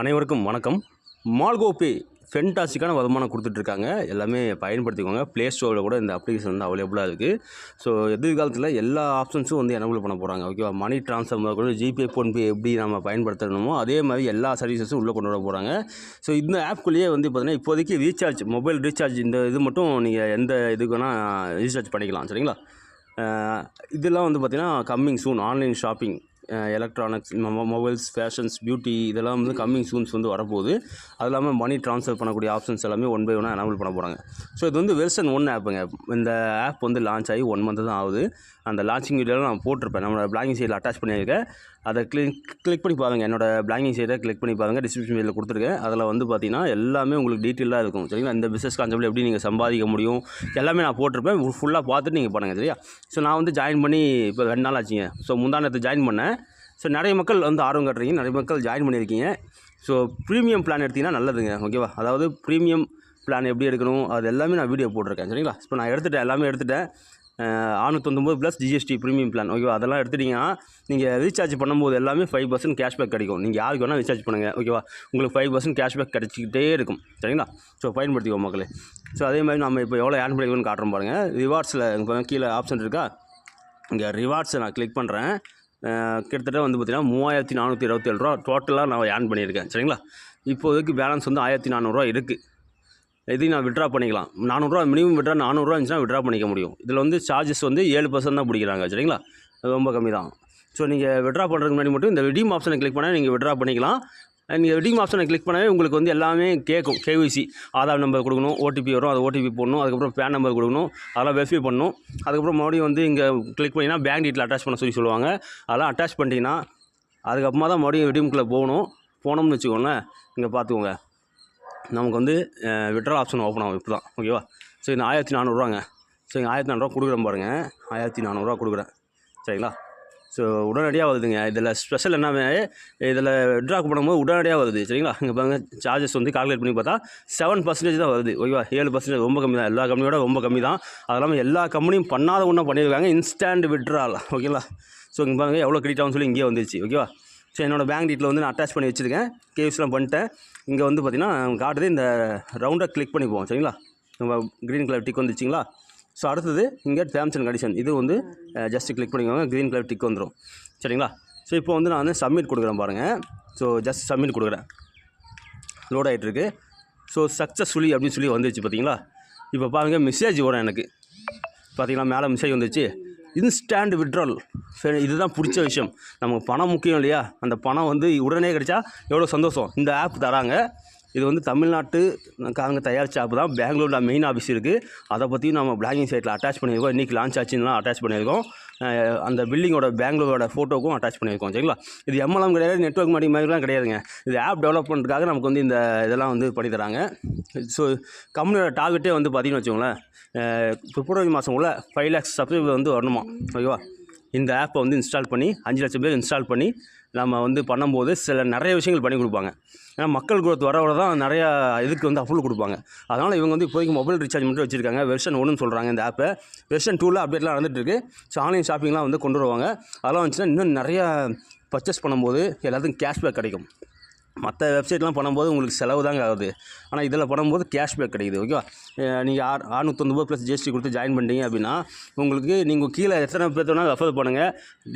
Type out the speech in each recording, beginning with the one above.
அனைவருக்கும் வணக்கம். மால்கோ பே ஃபென்டாஸ்டிக்கான வருமானம் கொடுத்துட்ருக்காங்க. எல்லாமே பயன்படுத்திக்கோங்க. ப்ளே ஸ்டோரில் கூட இந்த அப்ளிகேஷன் வந்து அவைலபிளாக இருக்குது ஸோ எதிர்காலத்தில் எல்லா ஆப்ஷன்ஸும் வந்து எனபிள் பண்ண போகிறாங்க ஓகேவா மணி ட்ரான்ஸ்ஃபர் முதல் கூட ஜிபே ஃபோன்பே எப்படி நம்ம பயன்படுத்தணுமோ அதே மாதிரி எல்லா சர்வீசஸும் உள்ளே கொண்டு வர போகிறாங்க ஸோ இந்த ஆப்குள்ளேயே வந்து பார்த்தீங்கன்னா இப்போதைக்கு ரீசார்ஜ் மொபைல் ரீசார்ஜ் இந்த இது மட்டும் நீங்கள் எந்த இதுக்கு வேணால் ரீசார்ஜ் பண்ணிக்கலாம். சரிங்களா? இதெல்லாம் வந்து பார்த்திங்கன்னா coming soon online shopping electronics mobiles fashions beauty இதெல்லாம் வந்து கம்மிங் சூன்ஸ் வந்து வரப்போகுது. அது இல்லாமல் மணி ட்ரான்ஸ்ஃபர் பண்ணக்கூடிய ஆப்ஷன்ஸ் எல்லாமே ஒன் பை ஒன்னாக எனபிள் பண்ண போகிறாங்க ஸோ இது வந்து வெர்ஷன் ஒன் ஆப்புங்க இந்த ஆப் வந்து லான்ச் ஆகி ஒன் மந்த் தான் ஆகுது. அந்த லான்ச்சிங் வீடியோலாம் நான் போட்டிருப்பேன். நம்மளோட பிளாங்கிங் சைடில் அட்டாச் பண்ணியிருக்கேன். அதை கிளிக் கிளிக் பண்ணி பாருங்கள் என்னோட பிளாங்கிங் சைடை கிளிக் பண்ணி பாருங்கள் டிஸ்கிரிப்ஷன் பேஜில் கொடுத்துருக்கேன். அதில் வந்து பார்த்தீங்கன்னா எல்லாமே உங்களுக்கு டீட்டெயிலாக இருக்கும். சரிங்களா? இந்த பிஸ்னஸ் கான்செப்ட்டில் எப்படி நீங்கள் சம்பாதிக்க முடியும்? எல்லாமே நான் போட்டிருப்பேன். ஃபுல்லாக பார்த்துட்டு நீங்கள் பண்ணுங்கள் சரியா? ஸோ நான் வந்து ஜாயின் பண்ணி இப்போ ரெண்டு நாள் ஆச்சுங்க. ஸோ முந்தானத்தை ஜாயின் பண்ணேன். ஸோ நிறைய மக்கள் வந்து ஆர்வம் காட்டுறீங்க நிறைய மக்கள் ஜாயின் பண்ணியிருக்கீங்க. ஸோ ப்ரீமியம் பிளான் எடுத்தீங்கன்னா நல்லதுங்க ஓகேவா அதாவது ப்ரீமியம் பிளான் எப்படி எடுக்கணும் அது எல்லாமே நான் வீடியோ போட்டிருக்கேன் சரிங்களா? இப்போ நான் எடுத்துட்டேன் எல்லாமே எடுத்துட்டேன். ஆறுநூத்தொம்பது ப்ளஸ் ஜிஎஸ்டி ப்ரீமியம் பிளான் ஓகேவா அதெல்லாம் எடுத்துட்டிங்கன்னா நீங்கள் ரீசார்ஜ் பண்ணும்போது எல்லாமே ஃபைவ் பர்சன்ட் கேஷ்பேக் கிடைக்கும். நீங்கள் யாருக்கு வேணால் ரீசார்ஜ் பண்ணுங்கள் ஓகேவா உங்களுக்கு ஃபைவ் பர்சன்ட் கேஷ்பேக் கிடச்சிக்கிட்டே இருக்கும் சரிங்களா? ஸோ பயன்படுத்திக்கோ மக்களே. ஸோ அதே மாதிரி நம்ம இப்போ எவ்வளோ ஆட் பண்ணிக்கணும்னு காட்டுறோம் பாருங்கள் ரிவார்ட்ஸில் இப்போ கீழே ஆப்ஷன் இருக்கா? இங்கே ரிவார்ட்ஸை நான் கிளிக் பண்ணுறேன் கிட்டத்தட்ட வந்து பார்த்திங்கன்னா மூவாயிரத்தி நானூற்றி இருபத்தேழு ரூபா டோட்டலாக நான் ஏர்ன் பண்ணியிருக்கேன். சரிங்களா? இப்போதைக்கு பேலன்ஸ் வந்து ஆயிரத்தி நானூறுரூவா இருக்குது இதையும் நான் விட்ரா பண்ணிக்கலாம். நானூறுரூவா மினிமம் விட்ரா நானூறுரூவா இருந்துச்சுன்னா விட்ரா பண்ணிக்க முடியும். இதில் வந்து சார்ஜஸ் வந்து ஏழு பர்சன்ட் தான் பிடிக்கிறாங்க. சரிங்களா? அது ரொம்ப கம்மி தான். ஸோ நீங்கள் விட்ரா பண்ணுறதுக்கு முன்னாடி மட்டும் இந்த ரிடீம் ஆப்ஷனை கிளிக் பண்ணால் நீங்கள் விட்ரா பண்ணிக்கலாம். நீங்கள் வெட்டிங் ஆப்ஷனை கிளிக் பண்ணவே உங்களுக்கு வந்து எல்லாமே கேட்கும். கேவிசி ஆதார் நம்பர் கொடுக்கணும் ஓடிபி வரும் அது ஓடிபி போடணும் அதுக்கப்புறம் பேன் நம்பர் கொடுக்கணும் அதெல்லாம் வெரிஃபை பண்ணணும். அதுக்கப்புறம் மறுபடியும் வந்து இங்கே கிளிக் பண்ணிங்கன்னா பேங்க் டீட்டில் அட்டாச் பண்ண சொல்லி சொல்லுவாங்க. அதெல்லாம் அட்டாச் பண்ணிட்டீங்கன்னா அதுக்கப்புறமா தான் மறுபடியும் redeemக்குள்ளே போகணும். போனோம்னு வச்சுக்கோங்களேன் இங்கே பார்த்துக்கோங்க. நமக்கு வந்து விட்ரா ஆப்ஷன் ஓப்பன் ஆகும் இப்போ தான் ஓகேவா சரி இந்த ஆயிரத்தி நானூறுரூவாங்க சரிங்க ஆயிரத்தி நானூறுரூவா கொடுக்குறேன் பாருங்கள் ஆயிரத்தி நானூறுரூவா கொடுக்குறேன். சரிங்களா? ஸோ உடனடியாக வருதுங்க. இதில் ஸ்பெஷல் என்ன இதில் விட்ரா பண்ணும்போது உடனடியாக வருது. சரிங்களா? இங்கே பாருங்கள் சார்ஜஸ் வந்து கால்குலேட் பண்ணி பார்த்தா செவன் பர்சன்டேஜ் தான் வருது. ஓகேவா? ஏழு பர்சன்டேஜ் ரொம்ப கம்மி தான். எல்லா கம்பெனியோட ரொம்ப கம்மி தான். அது இல்லாமல் எல்லா கம்பெனியும் பண்ணாத ஒன்றும் பண்ணியிருக்காங்க. இன்ஸ்டன்ட் விட்ரால் ஓகேங்களா? ஸோ இங்கே பாருங்கள் எவ்வளோ கிரெடிட் ஆகும்னு சொல்லி இங்கேயே வந்துருச்சு. ஓகேவா? ஸோ என்னோடய பேங்க் டீட்டில் வந்து நான் அட்டாச் பண்ணி வச்சுருக்கேன். கேவ்ஸ்லாம் பண்ணிட்டேன். இங்கே வந்து பார்த்திங்கன்னா காட்டுது இந்த ரவுண்டை கிளிக் பண்ணி போவோம் சரிங்களா? நம்ம க்ரீன் கலர் டிக் வந்துச்சுங்களா ஸோ அடுத்தது இங்கே டேர்ம்ஸ் அண்ட் கண்டிஷன் இது வந்து ஜஸ்ட் கிளிக் பண்ணிக்கோங்க க்ரீன் கலர் டிக் வந்துடும் சரிங்களா? ஸோ இப்போ வந்து நான் வந்து சப்மிட் கொடுக்குறேன் பாருங்கள் ஸோ ஜஸ்ட் சப்மிட் கொடுக்குறேன். லோட் ஆகிட்டு இருக்கு ஸோ சக்ஸஸ்ஃபுல்லி அப்படின்னு சொல்லி வந்துருச்சு பார்த்தீங்களா? இப்போ பாருங்கள் மெசேஜ் வரும் எனக்கு. பார்த்தீங்களா? மேலே மெசேஜ் வந்துச்சு இன்ஸ்டன்ட் விட்ரால் சரி இதுதான் பிடிச்ச விஷயம். நமக்கு பணம் முக்கியம் இல்லையா? அந்த பணம் வந்து உடனே கிடைச்சா எவ்வளோ சந்தோஷம். இந்த ஆப் தராங்க. இது வந்து தமிழ்நாட்டு காரங்க தயாரித்த ஆப் தான். பெங்களூரில் மெயின் ஆஃபீஸ் இருக்குது அதை பற்றியும் நம்ம பிளாகிங் சைட்டில் அட்டாச் பண்ணியிருக்கோம். இன்றைக்கி லான்ச் ஆச்சுன்னா அட்டாச் பண்ணியிருக்கோம். அந்த பில்டிங்கோட பெங்களூரோட ஃபோட்டோக்கும் அட்டாச் பண்ணியிருக்கோம். சரிங்களா? இது எம்எல்எம் கிடையாது நெட்ஒர்க் மாதிரி மாதிரிலாம் கிடையாதுங்க. இது ஆப் டெவலப் பண்ணுறதுக்காக நமக்கு வந்து இந்த இதெல்லாம் வந்து பண்ணி தராங்க. ஸோ கம்பெனியோட டார்கெட்டே வந்து பார்த்திங்கன்னு வச்சுக்கோங்களேன் பிப்ரவரி மாதம் உள்ள ஃபைவ் லேக்ஸ் சப்ஸ்கிரைபர் வந்து வரணுமா? ஓகேவா? இந்த ஆப்பை வந்து இன்ஸ்டால் பண்ணி அஞ்சு லட்சம் பேர் இன்ஸ்டால் பண்ணி நம்ம வந்து பண்ணும்போது சில நிறைய விஷயங்கள் பண்ணி கொடுப்பாங்க. ஏன்னா மக்கள் குரோத் வர வர தான் நிறையா இதுக்கு வந்து அப்ரூவல் கொடுப்பாங்க. அதனால் இவங்க வந்து இப்போதைக்கு மொபைல் ரீசார்ஜ் மட்டும் வச்சுருக்காங்க. வெர்ஷன் ஒன்றுன்னு சொல்கிறாங்க இந்த ஆப்பை. வெர்ஷன் டூவில் அப்டேட்லாம் நடந்துட்டு இருக்குது ஸோ ஆன்லைன் ஷாப்பிங்லாம் வந்து கொண்டு வருவாங்க. அதெல்லாம் வந்துச்சுன்னா இன்னும் நிறையா பர்ச்சேஸ் பண்ணும்போது எல்லாத்துக்கும் கேஷ்பேக் கிடைக்கும். மற்ற வெப்சைட்லாம் பண்ணும்போது உங்களுக்கு செலவு தாங்க ஆகுது. ஆனால் இதில் பண்ணும்போது கேஷ்பேக் கிடைக்குது ஓகேவா நீங்கள் ஆறு அறுநூத்தொம்பது ப்ளஸ் ஜிஎஸ்டி கொடுத்து ஜாயின் பண்ணிட்டீங்க அப்படின்னா உங்களுக்கு நீங்கள் கீழே எத்தனை பேர் வேணால் ரெஃபர் பண்ணுங்கள்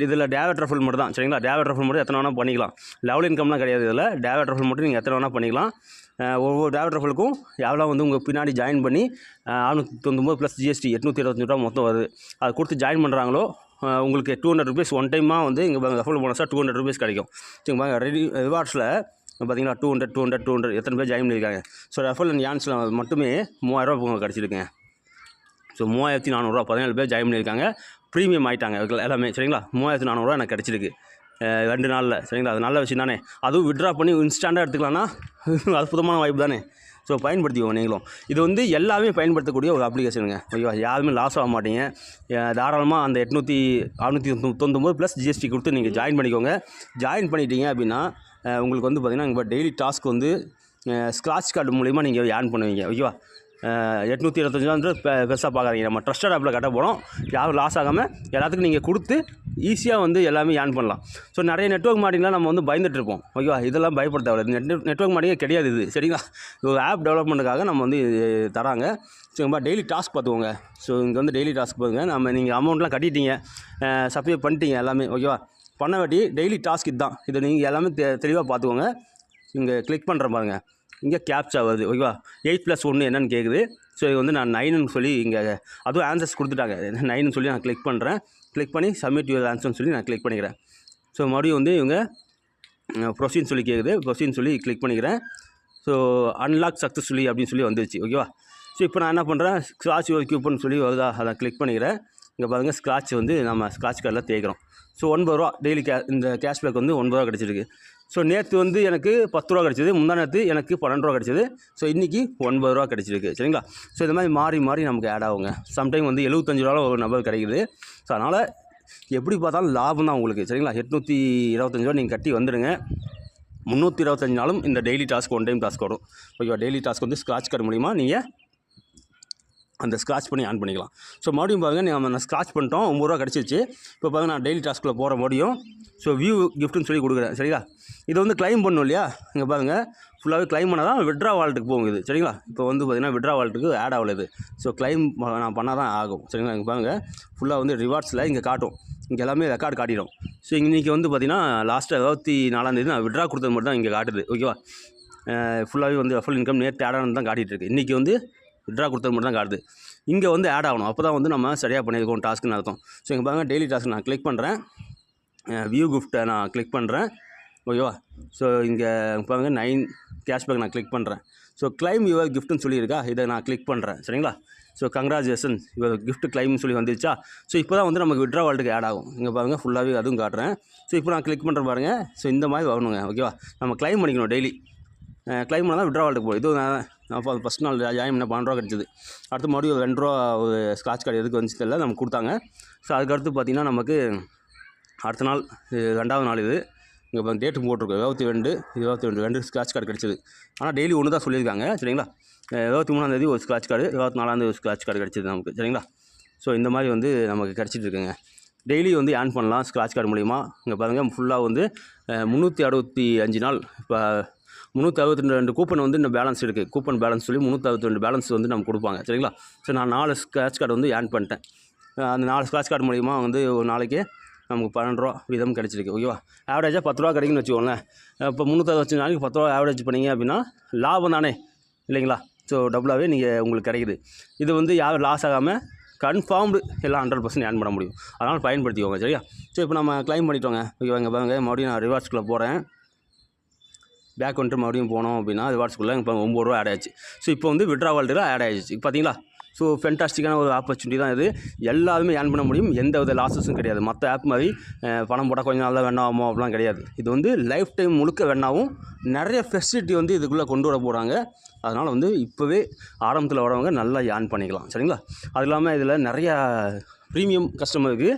இதில் டேவட் ரெஃபர் மட்டும் தான் சரிங்களா? டேவட் ரெஃபர் மட்டும் எத்தனை வேணால் பண்ணிக்கலாம். லெவல் இன்கம்லாம் கிடையாது இதில். டேவட் ரெஃபர் மட்டும் நீங்கள் எத்தனை வேணால் பண்ணிக்கலாம். ஒவ்வொரு டேவட் ரெஃபலுக்கும் எவ்வளோ வந்து உங்கள் பின்னாடி ஜாயின் பண்ணி அறுநூற்றி தொண்ணூறு ப்ளஸ் ஜிஎஸ்டி எட்நூற்றி இருபத்தஞ்சு ரூபா மொத்தம் வருது. அது கொடுத்து ஜாயின் பண்ணுறாங்களோ உங்களுக்கு டூ ஹண்ட்ரட் ருபீஸ் ஒன் டைமாக வந்து இங்கே ரெஃபர் போனஸாக டூ ஹண்ட்ரட் ருபீஸ் கிடைக்கும். சரிங்க ரெடி ரிவார்ட்ஸில் பார்த்தீங்கன்னா two hundred two hundred two hundred எத்தனை பேர் ஜாயின் பண்ணியிருக்காங்க. ஸோ ரெஃபல் அண்ட் யான்ஸில் மட்டுமே மூவாயிரரூபா உங்களுக்கு கிடச்சிருக்குங்க ஸோ மூவாயிரத்தி நானூறுரூவா பதினேழு பேர் ஜாயின் பண்ணியிருக்காங்க. ப்ரீமியம் ஆகிட்டாங்க எல்லாமே சரிங்களா? மூவாயிரத்தி நானூறுரூவா எனக்கு கிடச்சிருக்கு ரெண்டு நாளில் சரிங்களா? அது நல்ல விஷயம் தானே. அதுவும் விட்ரா பண்ணி இன்ஸ்டாண்டாக எடுத்துக்கலாம்னா அற்புதமான வாய்ப்பு தானே. ஸோ பயன்படுத்திக்கோங்க நீங்களும். இது வந்து எல்லாமே பயன்படுத்தக்கூடிய ஒரு அப்ளிகேஷனுங்க ஓகேவா யாருமே லாஸ் ஆக மாட்டீங்க. தாராளமாக அந்த எட்நூற்றி அறுநூற்றி தொண்ணூத்தொம்பது ப்ளஸ் ஜிஎஸ்டி கொடுத்து நீங்கள் ஜாயின் பண்ணிக்கோங்க. ஜாயின் பண்ணிட்டீங்க அப்படின்னா உங்களுக்கு வந்து பார்த்திங்கன்னா இப்போ டெய்லி டாஸ்க் வந்து ஸ்க்ராட்ச் கார்டு மூலிமா நீங்கள் ஏர்ன் பண்ணுவீங்க ஓகேவா எட்நூற்றி இருபத்தஞ்சாவது பெருசாக பார்க்குறீங்க நம்ம ட்ரஸ்டட் ஆப்பில் கட்ட போகிறோம் யாரும் லாஸ் ஆகாமல் எல்லாத்துக்கும் நீங்கள் கொடுத்து ஈஸியாக வந்து எல்லாமே ஏர்ன் பண்ணலாம். ஸோ நிறைய நெட்ஒர்க் மார்க்கெட்டிங்லாம் நம்ம வந்து பயந்துட்டுருப்போம் ஓகேவா இதெல்லாம் பயப்பட தேவையில்ல. நெட் நெட்ஒர்க் மார்க்கெட்டிங்கே கிடையாது இது சரிங்களா? ஒரு ஆப் டெவலப்மெண்ட்டுக்காக நம்ம வந்து தராங்க. ஸோ டெய்லி டாஸ்க் பார்த்துக்கோங்க. ஸோ இங்கே வந்து டெய்லி டாஸ்க் பாருங்க நம்ம நீங்கள் அமௌண்ட்லாம் கட்டிட்டீங்க சப்ளை பண்ணிட்டீங்க எல்லாமே ஓகேவா பண்ண வேண்டிய டெய்லி டாஸ்க் இதுதான். இதை நீங்கள் எல்லாமே தெ தெளிவாக பார்த்துக்கோங்க. இங்கே கிளிக் பண்ணுற பாருங்கள் இங்கே கேப்சா வருது. ஓகேவா? எயிட் ப்ளஸ் ஒன்று என்னென்னு கேட்குது ஸோ இது வந்து நான் நைனுன்னு சொல்லி இங்கே அதுவும் ஆன்சர்ஸ் கொடுத்துட்டாங்க. நைனுன்னு சொல்லி நான் கிளிக் பண்ணுறேன் கிளிக் பண்ணி சப்மிட் யூர் ஆன்சர்னு சொல்லி நான் கிளிக் பண்ணிக்கிறேன். ஸோ மறுபடியும் வந்து இவங்க ப்ரொசீன் சொல்லி கேட்குது ப்ரொசீன் சொல்லி கிளிக் பண்ணிக்கிறேன். ஸோ அன்லாக் சக்ஸஸ்ஃபுல்லி அப்படின்னு சொல்லி வந்துருச்சு. ஓகேவா? ஸோ இப்போ நான் என்ன பண்ணுறேன் ஸ்க்ராட்ச் ஒரு கூப்பன் சொல்லி வருதா? அதை கிளிக் பண்ணிக்கிறேன். இங்கே பாருங்கள் ஸ்க்ராட்ச் வந்து நம்ம ஸ்க்ராட்ச் கார்டில் தேய்க்கிறோம். ஸோ ஒன்பது ரூபா டெய்லி கே இந்த கேஷ்பேக் வந்து ஒன்பது ரூபா கிடச்சிருக்கு. ஸோ நேற்று வந்து எனக்கு பத்து ரூபா கிடச்சிது முந்தா நேற்று எனக்கு பன்னெண்டு ரூபா கிடச்சிது. ஸோ இன்றைக்கி ஒன்பது ரூபா கிடச்சிருக்கு சரிங்களா? ஸோ இந்த மாதிரி மாறி மாறி நமக்கு ஆட் ஆகுங்க. சம்டைம் வந்து எழுபத்தஞ்சு ரூபாவில் ஒரு நபர் கிடைக்குது. ஸோ அதனால் எப்படி பார்த்தாலும் லாபம் தான் உங்களுக்கு சரிங்களா? எட்நூற்றி இருபத்தஞ்சு ரூபா நீங்கள் கட்டி வந்துடுங்க. முந்நூற்றி இருபத்தஞ்சு நாளும் இந்த daily task one time task வரும். ஓகேவா டெய்லி டாஸ்க் வந்து ஸ்க்ராட்ச் கார்டு மூலிமா நீங்கள் அந்த ஸ்க்ராட்ச் பண்ணி ஆன் பண்ணிக்கலாம். ஸோ மறுபடியும் பாருங்கள் நம்ம நான் ஸ்க்ராச் பண்ணிட்டோம் ஒம்பது ரூபா கிடச்சிருச்சு. இப்போ பாருங்கள் நான் டெய்லி டாஸ்க்கில் போகிற முடியும் ஸோ வியூ கிஃப்ட்டுன்னு சொல்லி கொடுக்குறேன் சரிங்களா? இது வந்து க்ளைம் பண்ணும் இல்லையா? இங்கே பாருங்கள் ஃபுல்லாகவே கிளைம் பண்ணால் தான் விட்ரா வால்ட்டுக்கு போகும் இது சரிங்களா? இப்போ வந்து பார்த்திங்கன்னா விட்ரா வால்ட்டுக்கு ஆட் ஆகல இது. ஸோ க்ளைம் நான் பண்ணால் தான் ஆகும் சரிங்களா? இங்கே பாருங்கள் ஃபுல்லாக வந்து ரிவார்ட்ஸில் இங்கே காட்டும். இங்கே எல்லாமே ரெக்கார்டு காட்டிடும். ஸோ இன்றைக்கி வந்து பார்த்திங்கன்னா லாஸ்ட்டு இருபத்தி நாலாந்தேதி நான் விட்ரா கொடுத்தது மட்டும் தான் இங்கே காட்டுது ஓகேவா ஃபுல்லாகவே வந்து ஃபுல் இன்கம் நேற்று ஆடானு தான் காட்டிகிட்டு இருக்கு. இன்றைக்கி வந்து விட்ரா கொடுத்தது மட்டும் தான் காட்டுது. இங்கே வந்து ஆட் ஆகணும். அப்போ தான் வந்து நம்ம சரியாக பண்ணியிருக்கோம் டாஸ்க்குன்னு அர்த்தம். ஸோ இங்கே பாருங்கள் டெய்லி டாஸ்க் நான் கிளிக் பண்ணுறேன் வியூ கிஃப்ட்டை நான் கிளிக் பண்ணுறேன் ஓகேவா ஸோ இங்கே பாருங்கள் நைன் கேஷ்பேக் நான் கிளிக் பண்ணுறேன் ஸோ கிளைம் யுவர் கிஃப்ட்னு சொல்லியிருக்கா? இதை நான் கிளிக் பண்ணுறேன் சரிங்களா? ஸோ கங்க்ராச்சுலேஷன் இவர் கிஃப்ட் கிளைம்னு சொல்லி வந்துருச்சா? ஸோ இப்போ தான் வந்து நமக்கு விட்ரா வால்ட்டுக்கு ஆட் ஆகும். இங்கே பாருங்கள் ஃபுல்லாகவே அதுவும் காட்டுறேன். ஸோ இப்போ நான் கிளிக் பண்ணுற பாருங்கள் ஸோ இந்த மாதிரி வரணுங்க. ஓகேவா நம்ம கிளைம் பண்ணிக்கணும் டெய்லி கிளைம் பண்ணால் தான் விட்ரா வால்ட்டுக்கு போகும். இது நான் அது ஃபஸ்ட் நாள் ஜாயின் பண்ண பன்னெண்டு ரூபா கிடச்சிது. அடுத்து மறுபடியும் ஒரு ரெண்டு ரூபா ஒரு ஸ்க்ராட்ச் கார்டு எதுக்கு வந்துச்சு தெரியல நமக்கு கொடுத்தாங்க. ஸோ அதுக்கடுத்து பார்த்திங்கன்னா நமக்கு அடுத்த நாள் ரெண்டாவது நாள் இது. இங்கே இப்போ டேட்டு போட்டிருக்கோம் இருபத்தி ரெண்டு இருபத்தி ரெண்டு ரெண்டு ஸ்க்ராட்ச் கார்டு கிடச்சிது. ஆனால் டெய்லி ஒன்று தான் சொல்லியிருக்காங்க சரிங்களா? இருபத்தி மூணாந்தேதி ஒரு ஸ்க்ராட்ச் கார்டு இருபத்தி நாலாந்தேதி ஒரு ஸ்க்ராட்ச் கார்டு கிடச்சிது நமக்கு சரிங்களா? ஸோ இந்த மாதிரி வந்து நமக்கு கிடச்சிட்டு இருக்குங்க. டெய்லி வந்து ஏர்ன் பண்ணலாம் ஸ்க்ராட்ச் கார்டு மூலிமா இங்கே பாருங்கள் ஃபுல்லாக வந்து முந்நூற்றி அறுபத்தி அஞ்சு நாள் இப்போ முந்நூற்றி அறுபத்தி ரெண்டு கூப்பன் வந்து இன்னும் பேலன்ஸ் இருக்குது கூப்பன் பேலன்ஸ் சொல்லி முந்நூற்றி அறுபத்தி ரெண்டு பேலன்ஸ் வந்து நம்ம கொடுப்பாங்க. சரிங்களா? ஸோ நான் நாலு ஸ்க்ராட்ச் கார்டு வந்து ஏர்ன் பண்ணிட்டேன். அந்த நாலு ஸ்க்ராட்ச் கார்டு மூலிமா வந்து ஒரு நாளைக்கு நமக்கு பன்னெண்டு ரூபா வீதம் கிடச்சிருக்கு. ஓகேவா ஆவரேஜாக பத்து ரூபா கிடைக்குன்னு வச்சுக்கோங்களேன். இப்போ முந்நூற்றி நாளைக்கு பத்து ரூபா ஆவரேஜ் பண்ணீங்க அப்படின்னா லாபம் தானே? இல்லைங்களா? ஸோ டபுளாகவே நீங்கள் உங்களுக்கு கிடைக்குது. இது வந்து யாரும் லாஸ் ஆகாமல் கன்ஃபார்ம்டு எல்லாம் ஹண்ட்ரட் பர்சன்ட் ஏர்ன் பண்ண முடியும். அதனால் பயன்படுத்திக்கோங்க. சரியா? ஸோ இப்போ நம்ம க்ளைம் பண்ணிட்டோங்க. ஓகேவா இங்கே பாருங்க. மறுபடியும் நான் ரிவார்ட்ஸ்குள்ளே போகிறேன் பேக் வந்துட்டு மறுபடியும் போனோம் அப்படின்னா அது ரிவார்ட்ஸ்குள்ளே இப்போ ஒம்பது ரூபா ஆட் ஆயிடுச்சு. ஸோ இப்போ வந்து விட்ரா வால்ட்டில் ஆட் ஆயிடுச்சு. பார்த்தீங்களா? ஸோ ஃபென்டாஸ்டிக்கான ஒரு ஆப்பர்ச்சுனிட்டி தான் இது. எல்லாருமே ஏர்ன் பண்ண முடியும். எந்த வித லாஸஸும் கிடையாது. மற்ற ஆப் மாதிரி பணம் போட்டால் கொஞ்ச நாள் தான் வேணாமோ அப்படிலாம் கிடையாது. இது வந்து லைஃப் டைம் முழுக்க வேணாவும் நிறைய ஃபெசிலிட்டி வந்து இதுக்குள்ளே கொண்டு வர போகிறாங்க அதனால் வந்து இப்போவே ஆரம்பத்தில் வரவங்க நல்லா ஏர்ன் பண்ணிக்கலாம். சரிங்களா? அது இல்லாமல் இதில் நிறையா ப்ரீமியம் கஸ்டமருக்கு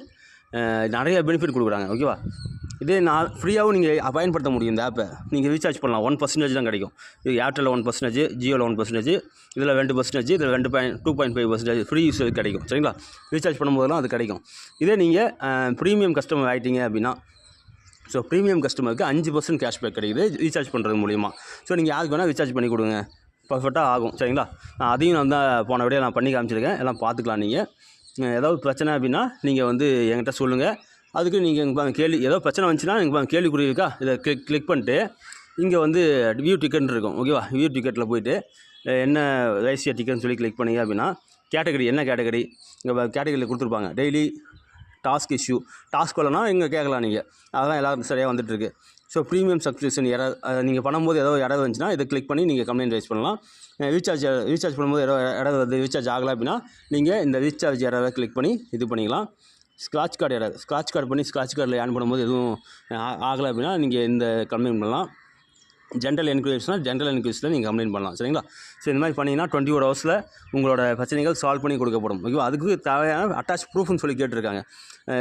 நிறைய பெனிஃபிட் கொடுக்குறாங்க. ஓகேவா இதே நான் ஃப்ரீயாகவும் நீங்கள் பயன்படுத்த முடியும் இந்த ஆப்பை நீங்கள் ரீசார்ஜ் பண்ணலாம். ஒன் பர்சன்டேஜ் தான் கிடைக்கும். இது ஏர்டெல் ஒன் பர்சன்டேஜ் ஜியோவில் ஒன் பர்சன்டேஜ் இதில் ரெண்டு பர்சன்டேஜ் இதில் ரெண்டு point two point five percentage free use கிடைக்கும். சரிங்களா? ரீசார்ஜ் பண்ணும்போதெல்லாம் அது கிடைக்கும். இதே நீங்கள் ப்ரீமியம் கஸ்டமர் ஆகிட்டீங்க அப்படின்னா ஸோ ப்ரீமியம் கஸ்டமருக்கு அஞ்சு பர்சன்ட் கேஷ்பேக் கிடைக்குது ரீசார்ஜ் பண்ணுறது மூலிமா ஸோ நீங்கள் யாருக்கு வேணால் ரீசார்ஜ் பண்ணி கொடுங்க. பர்ஃபெக்டாக ஆகும். சரிங்களா? நான் அதையும் நான் தான் போன விடையே நான் பண்ணி காமிச்சிருக்கேன். எல்லாம் பார்த்துக்கலாம் நீங்கள் ஏதாவது பிரச்சனை அப்படின்னா நீங்கள் வந்து என்கிட்ட சொல்லுங்கள் அதுக்கு நீங்கள் இங்கே பாருங்க கேள்வி ஏதோ பிரச்சனை வந்துச்சுன்னா இங்கே பாருங்கள் கேள்விக்குறி இருக்கா இதை கிளிக் கிளிக் பண்ணிட்டு இங்கே வந்து வியூ டிக்கெட் இருக்கும் ஓகேவா வியூ டிக்கெட்டில் போயிட்டு என்ன ரேசியா டிக்கெட்னு சொல்லி கிளிக் பண்ணீங்க அப்படின்னா கேட்டகரி என்ன கேட்டகரி இங்கே கேட்டகரியில் கொடுத்துருப்பாங்க. டெய்லி டாஸ்க் இஷ்யூ டாஸ்க் வரலனா இங்கே கேட்கலாம் நீங்கள் அதெல்லாம் எல்லாரும் சரியாக வந்துட்டுருக்கு. ஸோ ப்ரீமியம் சப்ஸ்கிரிப்ஷன் யாராவது நீங்கள் பண்ணும்போது ஏதோ இடம் வந்துச்சுன்னா இதை கிளிக் பண்ணி நீங்கள் கம்ப்ளைண்ட் ரைஸ் பண்ணலாம். ரீசார்ஜ் ரீசார்ஜ் பண்ணும்போது ஏதோ எரர் வருது ரீசார்ஜ் ஆகலை அப்படின்னா நீங்கள் இந்த ரீசார்ஜ் எரரை கிளிக் பண்ணி இது பண்ணிக்கலாம். ஸ்க்ராட்ச் கார்டு ஸ்க்ராட்ச் கார்டு பண்ணி ஸ்க்ராட்ச் கார்டில் ஏன் பண்ணும்போது எதுவும் ஆகலை அப்படின்னா நீங்கள் இந்த கம்ப்ளைண்ட் பண்ணலாம். ஜென்ரல் என்கொயரிஸ்னால் ஜென்ரல் என்கொயரிஸில் நீங்கள் கம்ப்ளைண்ட் பண்ணலாம் சரிங்களா? ஸோ இந்த மாதிரி பண்ணிங்கன்னா டுவெண்ட்டி ஒரு ஹவர்ஸில் உங்களோட பிரச்சனைகள் சால்வ் பண்ணி கொடுக்கப்படும். ஓகேவா அதுக்கு தேவையான அட்டாச் ப்ரூஃப்னு சொல்லி கேட்டிருக்காங்க.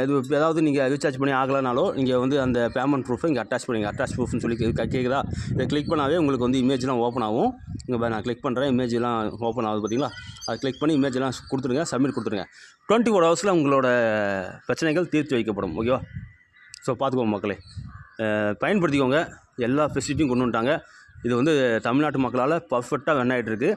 இது ஏதாவது நீங்கள் ரீசார்ஜ் பண்ணி ஆகலைனாலோ நீங்கள் வந்து அந்த பேமெண்ட் ப்ரூஃபை இங்கே அட்டாச் பண்ணுங்க அட்டாச் ப்ரூஃப்னு சொல்லி கேட்குதா இதை கிளிக் பண்ணாவே உங்களுக்கு வந்து இமேஜ்லாம் ஓப்பன் ஆகும். இங்கே நான் கிளிக் பண்ணுறேன் இமேஜ்லாம் ஓப்பன் ஆகுது பார்த்தீங்களா அதை கிளிக் பண்ணி இமேஜ்லாம் கொடுத்துருங்க சப்மிட் கொடுத்துருங்க டுவெண்ட்டி ஃபோர் ஹவர்ஸில் உங்களோட பிரச்சனைகள் தீர்த்து வைக்கப்படும். ஓகேவா ஸோ பார்த்துக்கோங்க மக்களே. பயன்படுத்திக்கோங்க. எல்லா ஃபெசிலிட்டியும் கொண்டு வந்துட்டாங்க. இது வந்து தமிழ்நாட்டு மக்களால் பர்ஃபெக்டாக ரன் ஆகிட்டு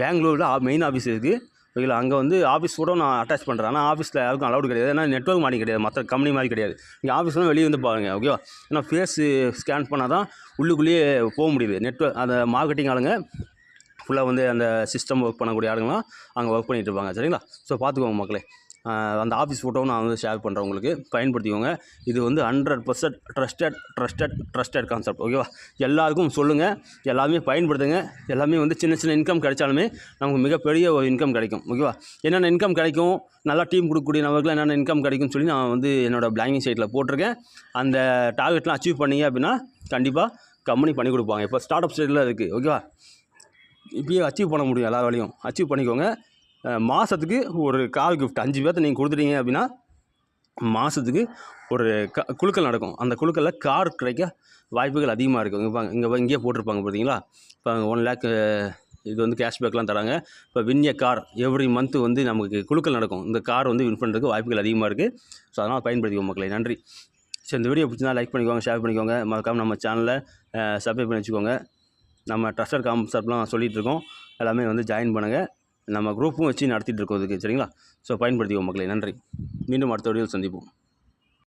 பெங்களூரில் மெயின் ஆஃபீஸ் இருக்குது ஓகேங்களா அங்கே வந்து ஆஃபீஸ் கூட நான் அட்டாச் பண்ணுறேன் ஆனால் ஆஃபீஸில் யாருக்கும் அலவுட் கிடையாது. ஏன்னா நெட்ஒர்க் மாதிரி கிடையாது. மற்ற கம்பெனி மாதிரி கிடையாது. இங்கே ஆஃபீஸ்லாம் வெளியே வந்து பாருங்க ஓகேவா ஏன்னா ஃபேஸ் ஸ்கேன் பண்ணால் தான் உள்ளுக்குள்ளேயே போக முடியுது. நெட்ஒர்க் அந்த மார்க்கெட்டிங் ஆளுங்க ஃபுல்லாக வந்து அந்த சிஸ்டம் ஒர்க் பண்ணக்கூடிய ஆளுங்களாம் அங்கே ஒர்க் பண்ணிகிட்டு இருப்பாங்க. சரிங்களா? ஸோ பார்த்துக்கோங்க மக்களே. அந்த ஆஃபீஸ் ஃபோட்டோவும் நான் வந்து ஷேர் பண்ணுறேன் உங்களுக்கு. பயன்படுத்திக்கோங்க. இது வந்து hundred percent trusted trusted trusted concept ஓகேவா எல்லாருக்கும் சொல்லுங்கள் எல்லாமே பயன்படுத்துங்க. எல்லாமே வந்து சின்ன சின்ன இன்கம் கிடைச்சாலுமே நமக்கு மிகப்பெரிய ஒரு இன்கம் கிடைக்கும். ஓகேவா என்னென்ன இன்கம் கிடைக்கும்? நல்லா டீம் கொடுக்கக்கூடிய நபர்கள் என்னென்ன இன்கம் கிடைக்கும்னு சொல்லி நான் வந்து என்னோட பிளாங்கிங் சைட்டில் போட்டிருக்கேன். அந்த டார்கெட்லாம் அச்சீவ் பண்ணீங்க அப்படின்னா கண்டிப்பாக கம்பெனி பண்ணி கொடுப்பாங்க. இப்போ ஸ்டார்ட் அப் ஸ்டேட்டில் இருக்குது ஓகேவா இப்பயே அச்சீவ் பண்ண முடியும் எல்லா வேலையும். அச்சீவ் பண்ணிக்கோங்க. மாதத்துக்கு ஒரு கால் கிஃப்ட் அஞ்சு பேர்த்த நீங்கள் கொடுத்துட்டீங்க அப்படின்னா மாதத்துக்கு ஒரு க குழுக்கள் நடக்கும். அந்த குழுக்களில் கார் கிடைக்க வாய்ப்புகள் அதிகமாக இருக்கும். இங்கே பாங்க இங்கே இங்கேயே போட்டிருப்பாங்க பார்த்தீங்களா இப்போ ஒன் லேக் இது வந்து கேஷ்பேக்லாம் தராங்க. இப்போ வின்ய கார் எவ்ரி மந்த்து வந்து நமக்கு குழுக்கள் நடக்கும். இந்த கார் வந்து வின் பண்ணுறதுக்கு வாய்ப்புகள் அதிகமாக இருக்குது ஸோ அதனால் பயன்படுத்திக்கோங்க மக்களை. நன்றி. சரி இந்த வீடியோ பிடிச்சிருந்தா லைக் பண்ணிக்கோங்க ஷேர் பண்ணிக்கோங்க. மறக்காமல் நம்ம சேனலை சப்ஸ்கிரைப் பண்ணி வச்சுக்கோங்க. நம்ம ட்ரஸ்டர் கான்செப்ட்லாம் சொல்லிகிட்டு இருக்கோம். எல்லாமே வந்து ஜாயின் பண்ணுங்கள் நம்ம குரூப்பும் வச்சு நடத்திட்டு இருக்கோம் இதுக்கு சரிங்களா? ஸோ பயன்படுத்திக்கோ மக்களை. நன்றி. மீண்டும் அடுத்த வீடியோவில் சந்திப்போம்.